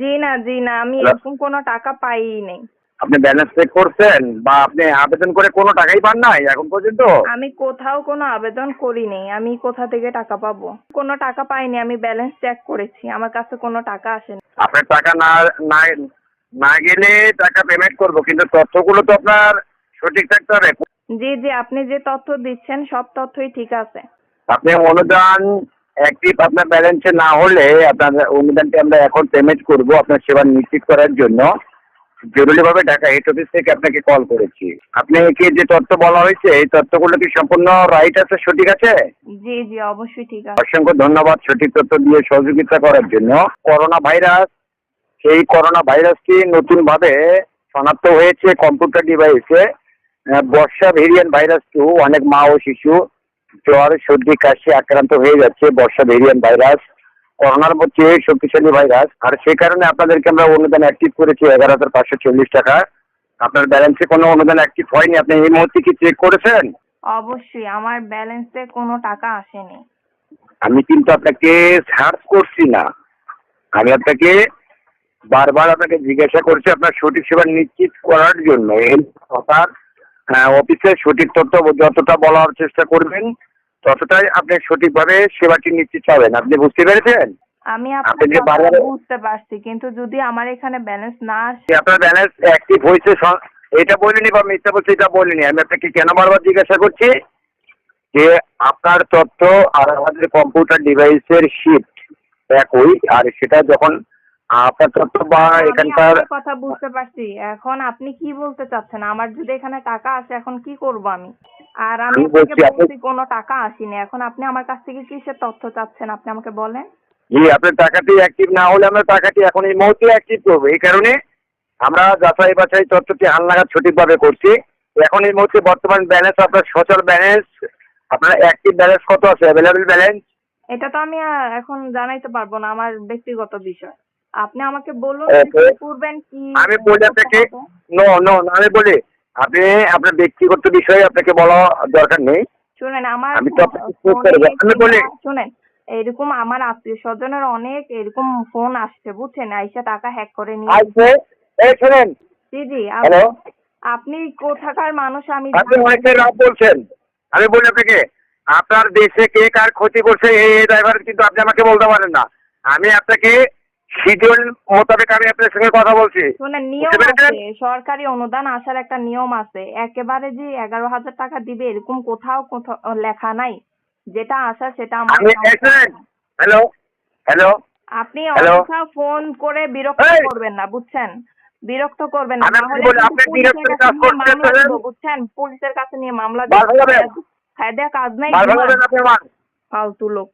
জি না জি না আমি? এরকম কোনো টাকা পাইই নেই। আপনি ব্যালেন্স চেক করছেন বা আপনি আবেদন করে কোনো টাকাই পান নাই এখন পর্যন্ত? আমি কোথাও কোনো আবেদন করিনি আমি কোথা থেকে টাকা পাবো? কোনো টাকা পাইনি আমি ব্যালেন্স চেক করেছি আমার কাছে কোনো টাকা আসেনি। আপনার টাকা না না না গেলে টাকা পেমেন্ট করব কিন্তু তথ্যগুলো তো আপনার সঠিক থাকতে হবে। জি জি আপনি যে তথ্য দিচ্ছেন সব তথ্যই ঠিক আছে। আপনি অনুদান অ্যাক্টিভ আপনার ব্যালেন্সে না হলে আপনার অনুদানটি আমরা এখন পেমেন্ট করব আপনার সেবা নিশ্চিত করার জন্য। জরুরিভাবে ঢাকা হেড অফিস থেকে আপনাকে কল করেছি। আপনাকে যে তথ্য বলা হয়েছে এই তথ্যগুলো কি সম্পূর্ণ রাইট আছে সঠিক আছে? জি জি অবশ্যই ঠিক আছে। অসংখ্য ধন্যবাদ সঠিক তথ্য দিয়ে সহযোগিতা করার জন্য। করোনা ভাইরাস সেই করোনা ভাইরাসটি নতুনভাবে শনাক্ত হয়েছে কম্পিউটার ডিভাইসে বর্ষা ভেরিয়েন্ট ভাইরাস টু অনেক মা ও শিশু জ্বর সর্দি কাশি আক্রান্ত হয়ে যাচ্ছে বর্ষা ভেরিয়েন্ট ভাইরাস করোনার মধ্যে শক্তিশালী ভাইরাস। আর সেই কারণে আপনাদেরকে আমরা অনুদান অ্যাক্টিভ করেছি এগারো হাজার পাঁচশো চল্লিশ টাকা। আপনার ব্যালেন্সে কোনো অনুদান অ্যাক্টিভ হয়নি। আপনি এই মুহূর্তে কি চেক করেছেন? অবশ্যই আমার ব্যালেন্সে কোনো টাকা আসেনি। আমি কিন্তু আপনাকে সার্চ করছি না। আমি আপনাকে বারবার আপনাকে জিজ্ঞাসা করছি আপনার সঠিক সেবা নিশ্চিত করার জন্য। এই আপনার অফিসে সঠিক তথ্য যতটা বলার চেষ্টা করবেন ততটাই আপনি সঠিকভাবে সেবাটি নিশ্চিত পাবেন। আপনি বুঝতে পেরেছেন? আমি আপনি আপনার যে কথা বারবার- বুঝতে পারছি কিন্তু যদি আমার এখানে ব্যালেন্স না আসে আপনার ব্যালেন্স অ্যাক্টিভ হয়েছে এটা বলিনি বা মিথ্যা বলছি এটা বলিনি। আমি আপনাকে কেন বারবার জিজ্ঞাসা করছি? যে আপনার তথ্য আর আমাদের কম্পিউটার ডিভাইসের শিফট একই আর সেটা যখন তথ্য বা এখানকার কথা বুঝতে পারছি। এখন আপনি কি বলতে চাচ্ছেন? আমার যদি এখানে টাকা আসে এখন কি করব আমি? আর আমি বলছি আপনি- কোনো টাকা আসেনি। এখন আপনি আমার কাছ থেকে কিসের তথ্য চাচ্ছেন? আপনি আমাকে বলেন। জি আপনার টাকাটি অ্যাক্টিভ না হলে আমরা টাকাটি এখন এই মুহূর্তে অ্যাক্টিভ করব। এই কারণে আমরা যাচাই বাছাই তথ্যটি হালনাগাদ সঠিকভাবে করছি। এখন এই মুহূর্তে বর্তমান ব্যালেন্স আপনার সচল ব্যালেন্স আপনার অ্যাক্টিভ ব্যালেন্স কত আছে? অ্যাভেলেবেল ব্যালেন্স এটা তো আমি এখন জানাইতে পারব না আমার ব্যক্তিগত বিষয়। আপনি আমাকে বলুন কি করবেন কি আমি বলি আপনাকে হবে? নো নো আমি বলি আপনি আপনার ব্যক্তিগত বিষয়ে আপনাকে বলা দরকার নেই। শুনেন আমার আমি তো আপনাকে বলি- শুনেন এরকম আমার আত্মীয় স্বজনের অনেক এরকম ফোন আসছে বুঝছেন? আইসা টাকা হ্যাক করে নিয়ে আসবে এই শোনেন। জি জি হ্যালো? আপনি কোথাকার মানুষ আমি আপনি। অনেকটাই রাত বলছেন। আমি বলি আপনাকে আপনার দেশে কে কার ক্ষতি করছে এই এই ড্রাইভার কিন্তু আপনি আমাকে বলতে পারেন না। আমি আপনাকে শিডিউল মোতাবেক আমি আপনার সঙ্গে কথা বলছি। শুনেন নিয়ম আছে সরকারি অনুদান আসার একটা নিয়ম আছে। একেবারে যে এগারো হাজার টাকা দিবে এরকম কোথাও কোথাও লেখা নাই। যেটা আসা সেটা আমার হ্যালো? হ্যালো? আপনি? অযথা ফোন করে বিরক্ত করবেন না বুঝছেন? বিরক্ত করবেন না। তাহলে? বুঝছেন? পুলিশের কাছে নিয়ে মামলা। ফায়দা কাজ নাই ফালতু লোক।